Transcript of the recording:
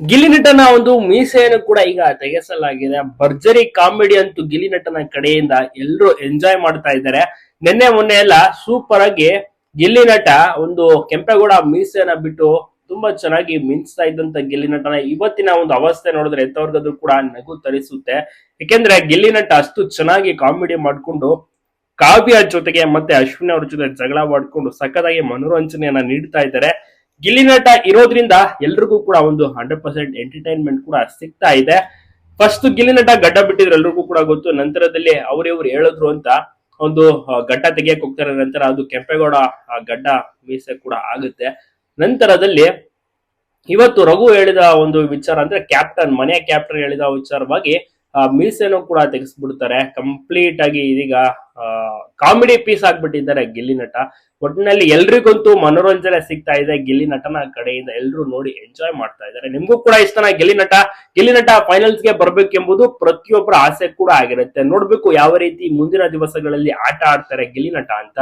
ಗಿಲ್ಲಿ ಒಂದು ಮೀಸೆಯನ್ನು ಕೂಡ ಈಗ ತೆಗೆಸಲಾಗಿದೆ. ಭರ್ಜರಿ ಕಾಮಿಡಿ ಅಂತೂ ಗಿಲ್ಲಿ ಕಡೆಯಿಂದ ಎಲ್ಲರೂ ಎಂಜಾಯ್ ಮಾಡ್ತಾ ಇದ್ದಾರೆ. ನಿನ್ನೆ ಮೊನ್ನೆ ಎಲ್ಲ ಸೂಪರ್ ಆಗಿ ಗಿಲ್ಲಿ ನಟ ಒಂದು ಕೆಂಪೇಗೌಡ ಮೀಸೆಯನ್ನ ಬಿಟ್ಟು ತುಂಬಾ ಚೆನ್ನಾಗಿ ಮಿಂಚ್ತಾ ಇದ್ದಂತ ಗಿಲ್ಲಿ ನಟನ ಇವತ್ತಿನ ಒಂದು ಅವಸ್ಥೆ ನೋಡಿದ್ರೆ ಎಂತವ್ರಿಗದು ಕೂಡ ನಗು ತರಿಸುತ್ತೆ. ಯಾಕೆಂದ್ರೆ ಗಿಲ್ಲಿ ನಟ ಅಷ್ಟು ಚೆನ್ನಾಗಿ ಕಾಮಿಡಿ ಮಾಡ್ಕೊಂಡು ಕಾವ್ಯ ಜೊತೆಗೆ ಮತ್ತೆ ಅಶ್ವಿನಿ ಅವ್ರ ಜೊತೆ ಜಗಳ ಮಾಡ್ಕೊಂಡು ಸಖತ್ತಾಗಿ ಮನೋರಂಜನೆಯನ್ನ ನೀಡ್ತಾ ಇದ್ದಾರೆ. ಗಿಲ್ಲಿ ನಟ ಇರೋದ್ರಿಂದ ಎಲ್ರಿಗೂ ಕೂಡ ಒಂದು ಹಂಡ್ರೆಡ್ ಪರ್ಸೆಂಟ್ ಎಂಟರ್ಟೈನ್ಮೆಂಟ್ ಕೂಡ ಸಿಗ್ತಾ ಇದೆ. ಫಸ್ಟ್ ಗಿಲ್ಲಿ ನಟ ಗಡ್ಡ ಬಿಟ್ಟಿದ್ರು ಎಲ್ರಿಗೂ ಕೂಡ ಗೊತ್ತು. ನಂತರದಲ್ಲಿ ಅವ್ರಿವ್ರು ಹೇಳಿದ್ರು ಅಂತ ಒಂದು ಗಡ್ಡ ತೆಗಿಯಕ್ ಹೋಗ್ತಾರೆ. ನಂತರ ಅದು ಕೆಂಪೇಗೌಡ ಗಡ್ಡ ಮೀಸೆ ಕೂಡ ಆಗುತ್ತೆ. ನಂತರದಲ್ಲಿ ಇವತ್ತು ರಘು ಹೇಳಿದ ಒಂದು ವಿಚಾರ ಅಂದ್ರೆ ಕ್ಯಾಪ್ಟನ್ ಮನೆ ಕ್ಯಾಪ್ಟನ್ ಹೇಳಿದ ವಿಚಾರವಾಗಿ ಮೀಸೆನೂ ಕೂಡ ತೆಗೆಸ್ಬಿಡ್ತಾರೆ. ಕಂಪ್ಲೀಟ್ ಆಗಿ ಇದೀಗ ಕಾಮಿಡಿ ಪೀಸ್ ಆಗ್ಬಿಟ್ಟಿದ್ದಾರೆ ಗಿಲ್ಲಿ ನಟ. ಒಟ್ಟಿನಲ್ಲಿ ಎಲ್ರಿಗಂತೂ ಮನೋರಂಜನೆ ಸಿಗ್ತಾ ಇದೆ ಗಿಲ್ಲಿ ನಟನ ಕಡೆಯಿಂದ. ಎಲ್ಲರೂ ನೋಡಿ ಎಂಜಾಯ್ ಮಾಡ್ತಾ ಇದ್ದಾರೆ. ನಿಮ್ಗೂ ಕೂಡ ಇಷ್ಟನ ಗಿಲ್ಲಿ ನಟ? ಗಿಲ್ಲಿ ನಟ ಫೈನಲ್ಸ್ಗೆ ಬರ್ಬೇಕೆಂಬುದು ಪ್ರತಿಯೊಬ್ಬರ ಆಸೆ ಕೂಡ ಆಗಿರುತ್ತೆ. ನೋಡ್ಬೇಕು ಯಾವ ರೀತಿ ಮುಂದಿನ ದಿವಸಗಳಲ್ಲಿ ಆಟ ಆಡ್ತಾರೆ ಗಿಲ್ಲಿ ನಟ ಅಂತ.